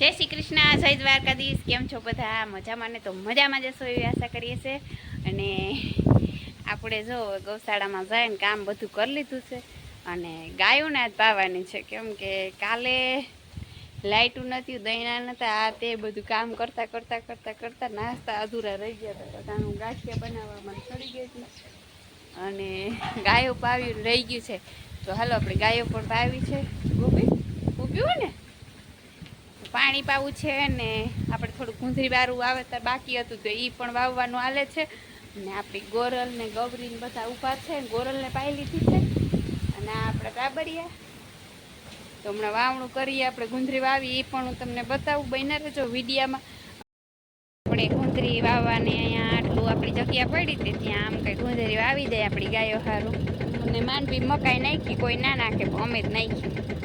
જય શ્રી કૃષ્ણ, જય દ્વારકાધીશ. કેમ છો બધા? મજામાં ને? તો મજામાં જશો એવી આશા કરીએ છે અને આપણે જો ગૌશાળામાં જાય ને કામ બધું કરી લીધું છે. અને ગાયોને આજ પાવાની છે. કેમ કે કાલે લાઇટું નથી દૈણા નતા આ તે બધું કામ કરતા કરતા કરતા કરતા નાસ્તા અધૂરા રહી ગયા હતા. કારણ ગાંઠિયા બનાવવામાં ચડી ગઈ હતી અને ગાયો પાવી રહી ગયું છે. તો હાલો, આપણે ગાયો પણ પાવી છે. ગોપી ઉભ્યું ને? પાણી પાવું છે ને આપણે થોડું ગુંદરી વાળું વાવેતર બાકી હતું તો એ પણ વાવવાનું હાલે છે. અને આપણી ગોરલ ને ગૌરીને બધા ઊભા છે ગોરલને પાઈ લીધી છે. અને આપણે કાબરિયા તો હમણાં વાવણું કરીએ, આપણે ગુંદરી વાવી એ પણ હું તમને બતાવું. બન્યા રહેજો વિડીયામાં. આપણે ગુંદરી વાવવાની અહીંયા આટલું આપણી જગ્યા પડી હતી, ત્યાં આમ કંઈ ગુંદરી વાવી દે આપણી ગાયો સારું અને માંડવી મકાઈ નાખી, કોઈ ના નાખે, અમે જ નાખી.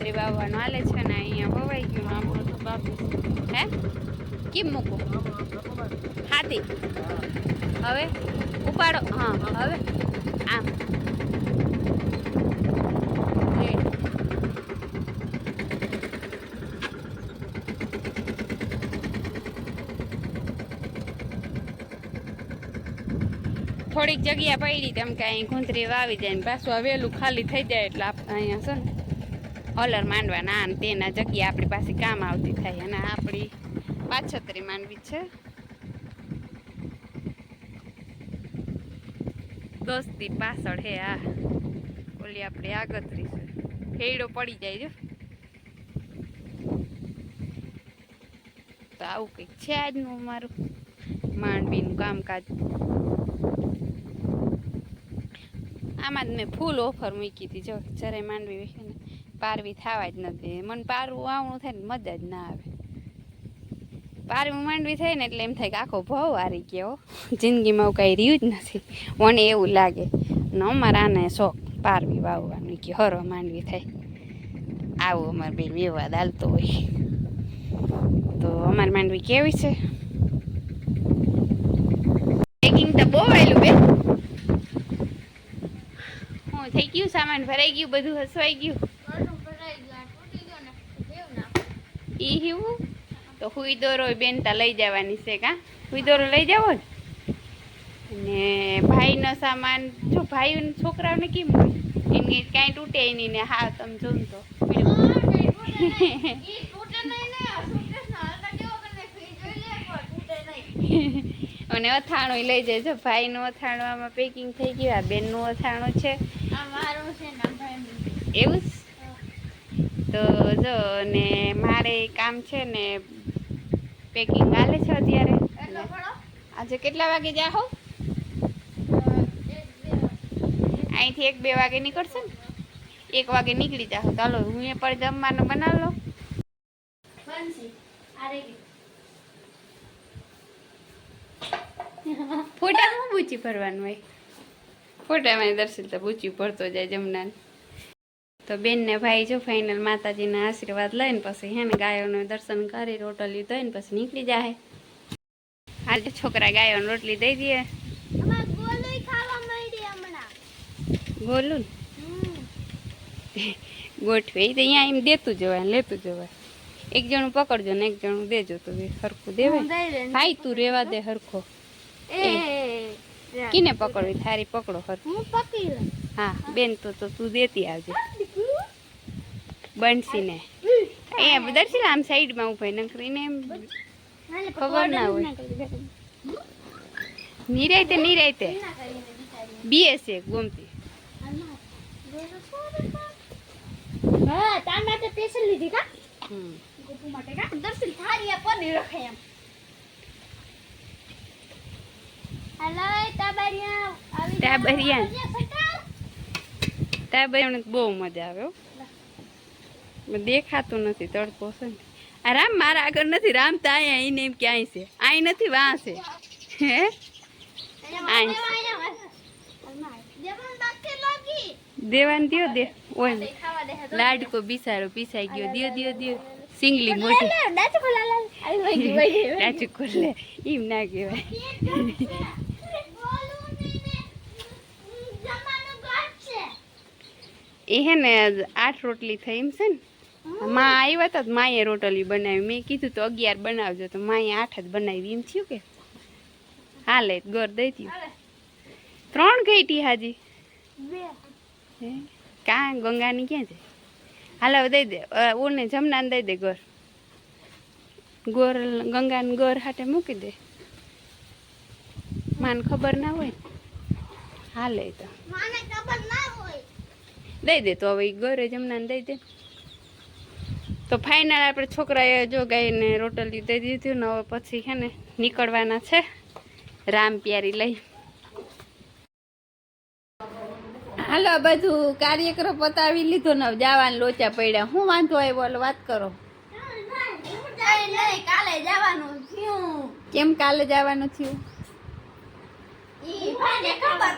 ગુંદરી વાવવાનું હાલે છે ને અહીંયા વવાઈ ગયું આપણું તો બાપુ. હે? કેમ મૂકું? હાથી. હવે ઉપાડો. હા, હવે. આમ. થોડીક જગ્યા પડી તેમ કે અહીં ગુંદરી વાવી જાય ને પાછું વહેલું ખાલી થઈ જાય એટલે અહીંયા છે ને હલર માંડવાના ના અને તેના જગ્યા આપણી પાસે કામ આવતી થાય અને આપણી પાછતરી માંડવી છે. દોસ્તી પાછળ હે આ. ઓલી આપણે આગતરી છે. હેડો પડી જાય જો. તો આવું કંઈક છે આજનું અમારું માંડવીનું કામકાજ. આમાં જ મેં ફૂલ ઓફર મૂકી હતી જો. જ્યારે માંડવી વિશે ને પારવી થવા જ નથી. મને પારવું આવણું થાય ને મજા જ ના આવે. પારવી માંડવી થાય ને એટલે એમ થાય કે આખો ભાવ હારી ગયો જિંદગીમાં કાંઈ રહ્યું જ નથી. મને એવું લાગે. ને અમારા આને શોખ પારવી વાવવાનું કે હરો માંડવી થાય. આવું અમારે બે વિવાદ હાલતો હોય. તો અમારી માંડવી કેવી છે? પેકિંગ તો બહુ આવેલું બે હું થઈ ગયું, સામાન ભરાઈ ગયું, બધું હસવાઈ ગયું. ઈ હિવું? તો હુઈ દોરો બેન તા લઈ જવાની છે કા? હુઈ દોરો લઈ જાવો ને અને ભાઈનો સામાન જો ભાઈ છોકરાઓને કેમ એમને કાંઈ તૂટે નહીં ને હા તમે જોમ તો. અને અથાણું લઈ જાય. જો ભાઈનું અથાણું આમાં પેકિંગ થઈ ગયું આ બેનનું અથાણું છે. એવું? તો જો ને મારે કામ છે ને પેકિંગ હાલે છે અત્યારે. આજે કેટલા વાગે જાહો અહીંથી એક બે વાગે નીકળશે ને? એક વાગે નીકળી જાઓ ચાલો હું એ પણ જમવાનું બનાવી લો ફોટામાં બૂચી ભરવાનું હોય. ફોટામાં દર્શન તો બૂચી ભરતો જાય જમનાને. તો બેનને ભાઈ જો ફાઇનલ માતાજીના આશીર્વાદ લઈને પછી હે ને ગાયોનું દર્શન કરી રોટલી દઈને પછી નીકળી જાય. હાલ છોકરા ગાયોને રોટલી દઈ દે બોલું ને? ગોઠવે તો અહીંયા એમ દેતું જવાય લેતું જવાય. એક જણું પકડજો ને એક જણું દેજો તો સરખું હરખું દેવાય ભાઈ તું રેવા દે હરખો. કિને પકડવી? થારી પકડો હરખું. હા બેન તો તો તું દેતી આવજે. બંસીને એ દર્શન આમ સાઈડમાં ઊભા નકરીને એમ ખબર ના હોય. નિરાયતે નિરાયતે. બીએસ એક ગમતી હમ. ટાબરિયા. ત્યાં બહેણ બહુ મજા આવે હો. પણ દેખાતું નથી, તડકો છે આ રામ મારા આગળ નથી, રામ તો અહીંયા એને એમ ક્યાંય છે? અહીં નથી, વાં છે? હે? દેવાન દિયો દે. ઓય લાડકો બિસારો પીસાઈ ગયો. દિયો દિયો દિયો. સિંગલી મોટી. ડાચું ખોલે એમ ના કહેવાય. એ હે ને આઠ રોટલી થઈ એમ છે ને. માં આવ્યા હતા માએ રોટલી બનાવી. મેં કીધું તો અગિયાર બનાવજો. તો માએ આઠ જ બનાવી. એમ થયું કે? હાલે ગોર દઈ થયું ત્રણ કઈ ટી હાજી કા ગંગાની ક્યાં છે? હાલો દઈ દે. ઓને જમનાને દઈ દે ગોર. ગોર ગંગાને ગોર હાટે મૂકી દે. માને ખબર ના હોય હાલે તો. દઈ દે તો હવે ગોરે જમનાને દઈ દે. તો ફાઇનલ આપણે છોકરાએ જો ગાયને રોટલી દઈ દીધું ને હવે પછી છે ને નીકળવાના છે. રામ પ્યારી લઈ. હાલો બધું કાર્યક્રમ પતાવી લીધો ને હવે જવાનું લોચા પડ્યા. હું વાંધો આવ્યો બોલો વાત કરો. કાલે જવાનું થયું કેમ કાલે જવાનું થયું? ઈ ભાઈને ખબર.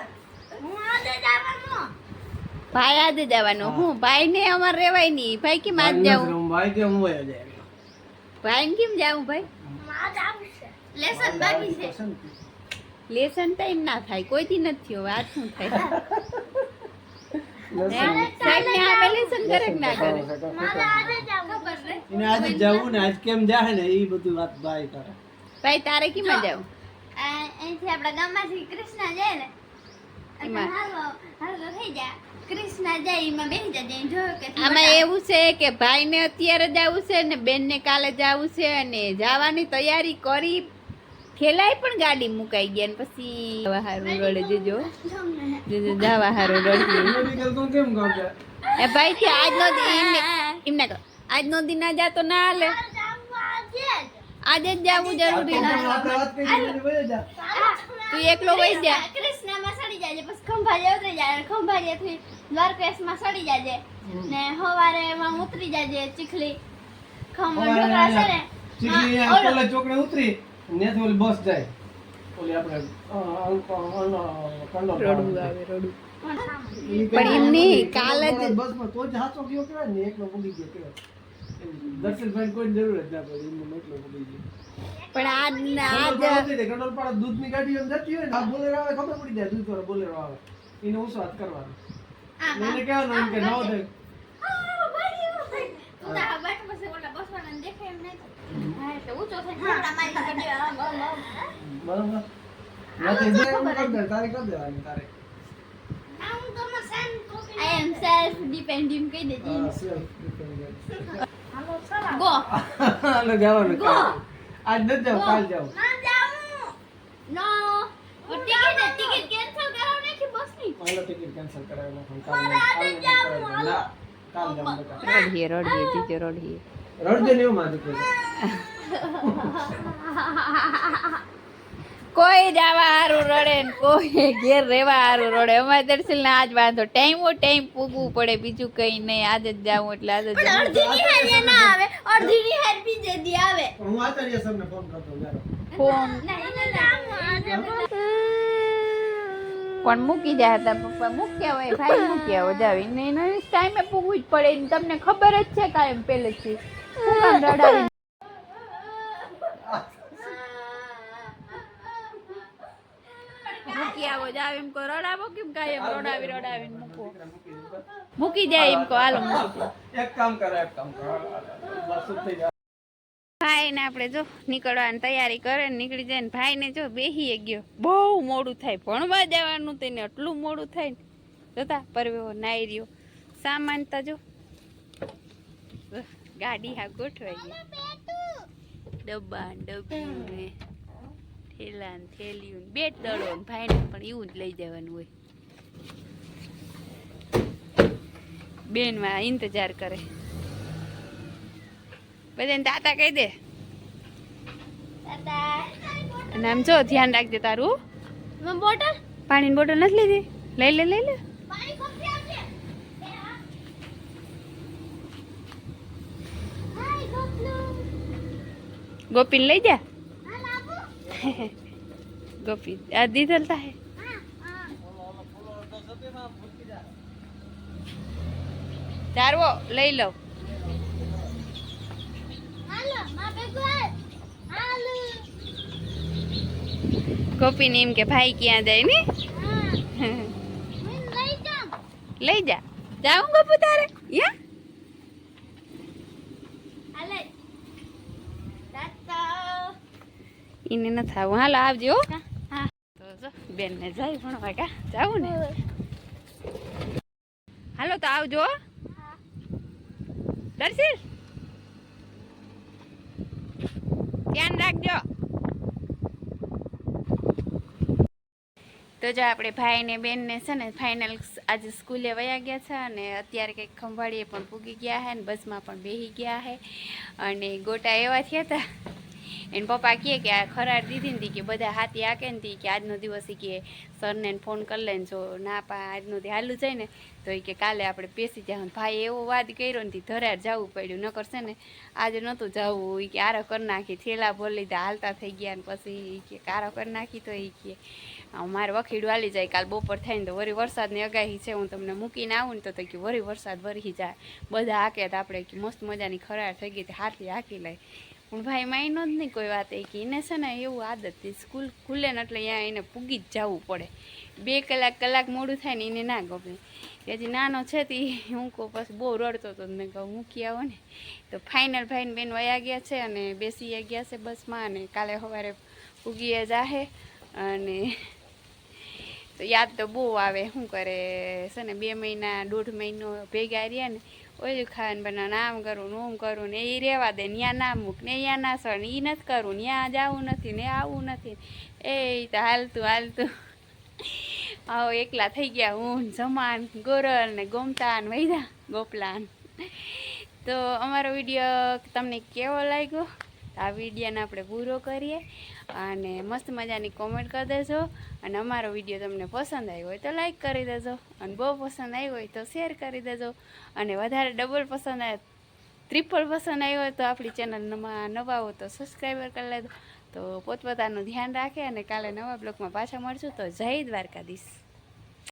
હું આજે જવાનું. ભાઈ આજે જવાનું હું. ભાઈ ને અમારે રેવાય નહીં. ભાઈ કેમ આજ જાવું ભાઈ કેમ હોય ભાઈ ને કેમ જાવું ભાઈ? લેસન બાકી છે. લેસન ટાઈમ ના થાય. કોઈથી નથી થયો. હવે આજ શું થાય? સાહેબ ને લેસન કરે કે ના કરે મારે આજે જાવું ખબર છે. એને આજે જવું ને આજ કેમ જાય ને એ બધું વાત ભાઈ કરે. ભાઈ તારે કેમાં જાવું અહીંથી આપણા ગામમાંથી કૃષ્ણ જાય ને હાલો હાલો થઈ જાય. કૃષ્ણ જાય એમાં બેસી જાય જઈને કે આમાં એવું છે કે ભાઈને અત્યારે જવું છે ને બેનને કાલે જવું છે અને જવાની તૈયારી કરી ખેલાય પણ ગાડી મુકાઈ ગયા ને પછી હારું રડે જજો જજો જવા હારું રડી મેડિકલ તો કેમ કામ છે એ ભાઈ થી આજનો દી એમને એમને આજનો દિન ના જાતો ના હાલે. આજે જ જવું જરૂરી તું એકલો વહી જા. કૃષ્ણમાં સડી જાજે પછી ખંભાળિયા ઉતરી જાય ખંભાળિયાથી દ્વારકેશમાં સડી જાજે. ને સવારે એમાં ઉતરી જાજે ચીખલી. ખંભ ઢોકળા છે ને? ચીખલી. કોલેજ ચોકડે ઉતરી ને ઓલી બસ જાય. ઓલી આપણે કંડો રડવું આવે રડવું. પણ એમની કાલે જ- બસમાં તો જ હાચો ગયો કેવાય ને એકલો ભૂલી ગયો કહેવાય. એમ દર્શનભાઈને કોઈ જરૂર જ ના પડી એમ એકલો પડી ગયો પણ આજ કંડોળ આજ ઉતરી જાય, કંડોળ પાડા દૂધની ગાડી એમ જતી હોય ને આ બોલેરો આવે ખબર પડી જાય દૂધ વાળો બોલેરો આવે. એને ઓછો હાથ કરવાનો. એને કહેવાનું એમ કે નવો એટલે દે તારે કરી દેવાની તારે. I am self go. હાલો જવાનું Go. આજ નથી જાવ કાલ જાવ. ના જાઉં નો. ટિકિટ ટિકિટ કેન્સલ કરાવ નાખી બસની? હાલો ટિકિટ કેન્સલ કરાવી નાખો કાલ મારે કાલ જાવું, જાવ. ના કાલ જાવ બેટા રડીએ રડીએ જીજો રડીએ. રડજે ને એવું માં દીકરી કોઈ જવા હારું રડે ને કોઈ ઘેર રહેવા હારું રડે. અમારે દર્શન ને આજ વાંધો. ટાઈમો ટાઈમ પૂગવું પડે બીજું કઈ નહીં. આજ જ જાવું એટલે આજ જ અડધી ના આવે. અડધી નિહારી બીજે દી આવે. હું આચાર્ય સરને ફોન કરતો ફોન. નહીં ના જાઉં આજે પણ મૂકી જાય હતા પપ્પા. મૂક્યા હોય ભાઈ મૂક્યા હોય. જાવી નહીં નહીં ટાઈમે પૂગવું જ પડે. ને તમને ખબર જ છે કાયમ પહેલેથી. કામ રડાવી મૂકી આવો જાવ એમ કો રડાવો કેમ કાયમ રડાવી રડાવીને મૂકો મૂકી. જાય એમ કો હાલો એક કામ કરે એક કામ કરે. ભાઈ ને આપણે જો નીકળવાની તૈયારી કરે ને નીકળી જાય ને ભાઈ ને જો બેહી ગયો. બહુ મોડું થાય ભણવા જવાનું તેને આટલું મોડું થાય ને. જોતા પરવેવો નાઈ રહ્યો. સામાન તો જો ગાડી હા ગોઠવાઈ ગઈ. ડબ્બા ને. થેલા ને ને બેટ દડો ને ભાઈને પણ એવું જ લઈ જવાનું હોય. બેનમાં ઇંતજાર કરે. બધાને તાતા કહી દે. અને આમ જો ધ્યાન રાખજે તારું. બોટલ? પાણીની બોટલ નથી લીધી? લઈ લે લઈ લે. ગોપીને લઈ જા. ગોપી આ દીધલ તા હે ચારવો લઈ લઉં ગોપીને એમ કે ભાઈ ક્યાં જાય ને હા લઈ લઈ જા જાઉં ગોપુ તારે યા એને નથી આવું હાલો આવજો હો. હા તો જો બેનને જાય ભણવા કા? જાવું ને? હાલો તો આવજો હો. દર્શિલ ધ્યાન રાખજો. તો જો આપણે ભાઈ ને બેન ને છે ને ફાઇનલ આજે સ્કૂલે વયા ગયા છે અને અત્યારે કંઈક ખંભાળીએ પણ પૂગી ગયા છે ને બસમાં પણ બેસી ગયા છે અને ગોટા એવા થયા હતા. એને પપ્પા કહે કે આ ખરાર દીધી હતી કે બધા હાથી આકે ને તી કે આજનો દિવસ એ કે સરને ફોન કરી લે જો ના પા, આજનો દી હાલું જાય ને, તો એ કે કાલે આપણે પેસી જાવ ભાઈ એવો વાદ કર્યો ને ધરાર જવું પડ્યું. ન કરશે ને, આજે નહોતું જવું. એ કે આરો કરી નાખી, થેલા ભરી લીધા, હાલતા થઈ ગયા ને પછી એ કે કારો કરી નાખી તો એ કે મારે વખીડું હાલી જાય, કાલ બપોર થાય ને તો વળી વરસાદની આગાહી છે, હું તમને મૂકીને આવું ને તો તો કે વળી વરસાદ વરી જાય. બધા હાકે તો આપણે મસ્ત મજાની ખરાર થઈ ગઈ હાથી હાકી લાય પણ ભાઈ માયનો જ નહીં કોઈ વાત એ કે એને છે ને એવું આદત સ્કૂલ ખુલે ને એટલે અહીંયા એને પૂગી જ જવું પડે. બે કલાક કલાક મોડું થાય ને એને ના ગમે. હજી નાનો છે તે હું કહું પછી બહુ રડતો હતો મેં કહું મૂકી આવો ને. તો ફાઇનલ ભાઈને બેન વયા ગયા છે અને બેસી ગયા છે બસમાં અને કાલે સવારે પૂગીએ જાહે અને તો યાદ તો બહુ આવે. શું કરે, છે ને બે મહિના, દોઢ મહિનો ભેગા રહ્યા ને ઓલું ખાવાનું બનાવવાનું આમ કરું ને ઓમ કરું ને એ રહેવા દે ને ત્યાં ના મૂક, ને અહીંયા ના સર એ નથી કરવું ને ત્યાં જવું નથી, ને આવું નથી. એ તો હાલતું હાલતું. આવો એકલા થઈ ગયા હું, જમાન, ગોરલ ને ગોમતાન ને વૈદા, ગોપલાન. તો અમારો વીડિયો તમને કેવો લાગ્યો? આ વિડીયોને આપણે પૂરો કરીએ અને મસ્ત મજાની કોમેન્ટ કરી દેજો અને અમારો વીડિયો તમને પસંદ આવ્યો હોય તો લાઈક કરી દેજો અને બહુ પસંદ આવ્યો હોય તો શેર કરી દેજો અને વધારે ડબલ પસંદ આવે ટ્રિપલ પસંદ આવ્યો હોય તો આપણી ચેનલમાં નવા હો તો સબસ્ક્રાઈબર કરી લેજો. તો પોતપોતાનું ધ્યાન રાખે અને કાલે નવા બ્લોગમાં પાછા મળશું. તો જય દ્વારકાધીશ.